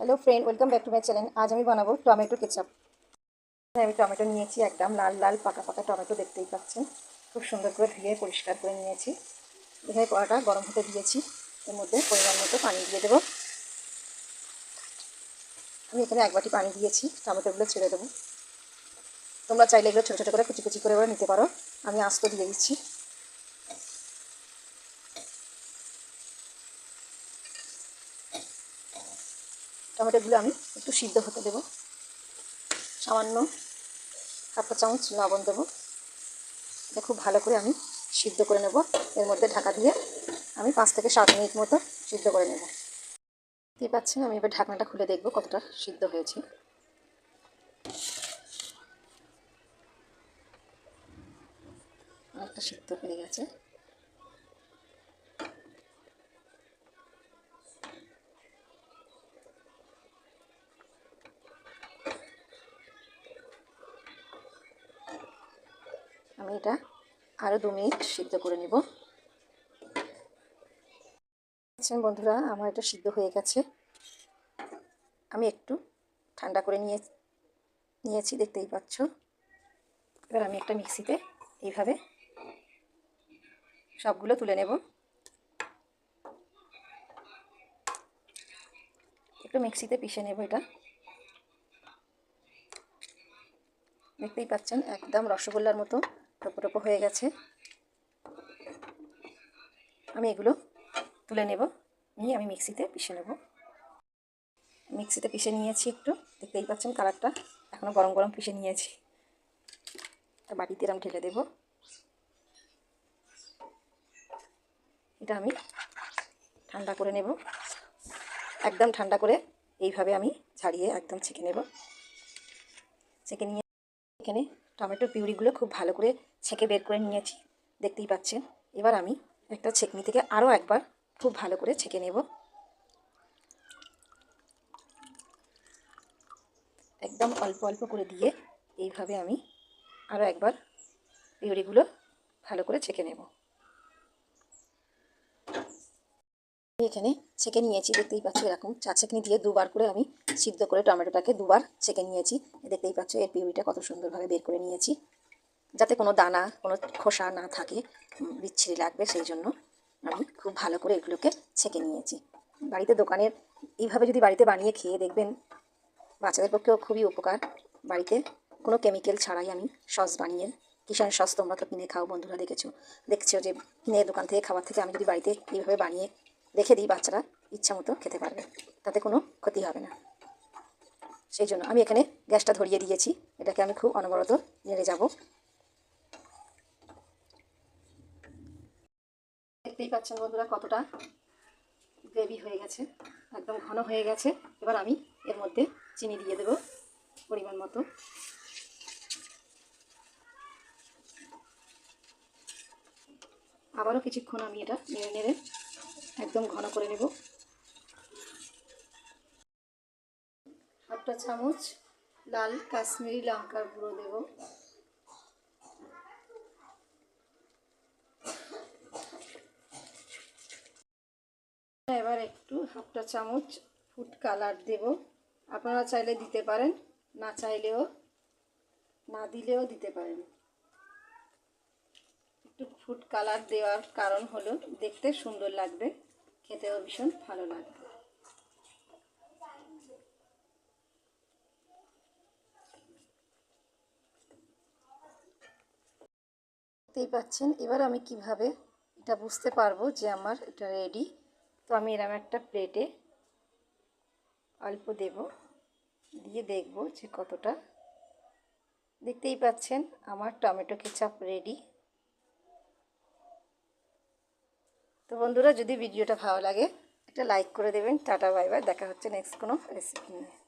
Hello friend welcome back to my channel আজ আমি বানাবো টমেটো কেচাপ। আমি টমেটো নিয়েছি, একদম লাল লাল, পাকা পাকা টমেটো দেখতেই পাচ্ছেন। খুব সুন্দর করে ধুয়ে, পরিষ্কার করে নিয়েছি। এখানে কড়াটা গরম হতে দিয়েছি। এর মধ্যে পরিমাণ মতো পানি দিয়ে দেবো। আমি এখানে এক বাটি পানি দিয়েছি। টমেটোগুলো ছেড়ে দেবো। তোমরা চাইলে এগুলো ছোটো ছোটো করে কুচি কুচি করে নিতে পারো। আমি আস্ত দিয়ে দিচ্ছি। টমেটোগুলো আমি একটু সিদ্ধ হতে দেবো। সামান্য হাফটা চামচ লবণ দেবো। এটা খুব ভালো করে আমি সিদ্ধ করে নেব। এর মধ্যে ঢাকা দিয়ে আমি পাঁচ থেকে সাত মিনিট মতো সিদ্ধ করে নেব। দেখতে পাচ্ছেন, আমি এবার ঢাকনাটা খুলে দেখব কতটা সিদ্ধ হয়েছে। অনেকটা সিদ্ধ হয়ে গেছে। এটা আরও দু মিনিট সিদ্ধ করে নেব। আচ্ছা বন্ধুরা, আমার এটা সিদ্ধ হয়ে গেছে। আমি একটু ঠান্ডা করে নিয়ে, নিয়েছি, দেখতেই পাচ্ছ। এবার আমি একটা মিক্সিতে এইভাবে সবগুলো তুলে নেব। একটু মিক্সিতে পিষে নেব এটা। দেখতেই পাচ্ছেন, একদম রসগোল্লার মতো টপো টপো হয়ে গেছে। আমি এগুলো তুলে নেব। নিয়ে আমি মিক্সিতে পিষে নেব। মিক্সিতে পিষে নিয়েছি একটু। দেখতেই পাচ্ছেন কালারটা। এখনও গরম গরম পিষে নিয়েছি। বাটিতে এরম ঢেলে দেব। এটা আমি ঠান্ডা করে নেব। একদম ঠান্ডা করে এইভাবে আমি ছাড়িয়ে একদম ছেঁকে নেব। ছেঁকে নিয়ে এখানে টমেটো পিউরিগুলো খুব ভালো করে ছেঁকে বের করে নিয়েছি, দেখতেই পাচ্ছেন। এবার আমি একটা ছেঁকনি থেকে আরও একবার খুব ভালো করে ছেঁকে নেব। একদম অল্প অল্প করে দিয়ে এইভাবে আমি আরও একবার পিউরিগুলো ভালো করে ছেঁকে নেব। এখানে ছেঁকে নিয়েছি, দেখতেই পাচ্ছ এরকম। চা ছেঁকনি দিয়ে দুবার করে আমি সিদ্ধ করে টমেটোটাকে দুবার ছেঁকে নিয়েছি। দেখতেই পাচ্ছ এর পিউরিটা কত সুন্দরভাবে বের করে নিয়েছি। যাতে কোনো দানা, কোনো খোসা না থাকে বিচ্ছিরি লাগবে, সেই জন্য আমি খুব ভালো করে এগুলোকে ছেঁকে নিয়েছি। বাড়িতে দোকানের, এইভাবে যদি বাড়িতে বানিয়ে খেয়ে দেখবেন, বাচ্চাদের পক্ষেও খুবই উপকার। বাড়িতে কোনো কেমিক্যাল ছাড়াই আমি সস বানিয়ে কিষান সস তোমরা তো কিনে খাও, বন্ধুরা দেখেছ। দেখছ যে কিনে দোকান থেকে খাবার থেকে আমি যদি বাড়িতে এইভাবে বানিয়ে রেখে দিই বাচ্চারা, ইচ্ছা মতো খেতে পারবে। তাতে কোনো ক্ষতি হবে না। সেই জন্য আমি এখানে গ্যাসটা ধরিয়ে দিয়েছি। এটাকে আমি খুব অনবরত নেড়ে যাব। দেখতেই পাচ্ছেন বন্ধুরা কতটা গ্রেভি হয়ে গেছে। একদম ঘন হয়ে গেছে। এবার আমি এর মধ্যে চিনি দিয়ে দেব পরিমাণ মতো। আবারও কিছুক্ষণ আমি এটা নেড়ে নেড়ে একদম ঘন করে নেব। হাফটা চামচ লাল কাশ্মীরি লঙ্কার গুঁড়ো দেব। এবার একটু হাফটা চামচ ফুড কালার দেব। আপনারা চাইলে দিতে পারেন, না চাইলেও, না দিলেও দিতে পারেন। একটু ফুড কালার দেওয়ার কারণ হলো দেখতে সুন্দর লাগবে। খেতেও ভীষণ ভালো লাগবে দেখতেই পাচ্ছেন, এবার আমি কীভাবে এটা বুঝতে পারব যে আমার এটা রেডি তো আমি এরম একটা প্লেটে অল্প দেব, দিয়ে দেখব যে কতটা। দেখতেই পাচ্ছেন, আমার টমেটো কেচাপ রেডি তো বন্ধুরা, যদি ভিডিওটা ভালো লাগে, একটা লাইক করে দেবেন। Tata, bye bye. দেখা হচ্ছে নেক্সট কোনো রেসিপি নিয়ে।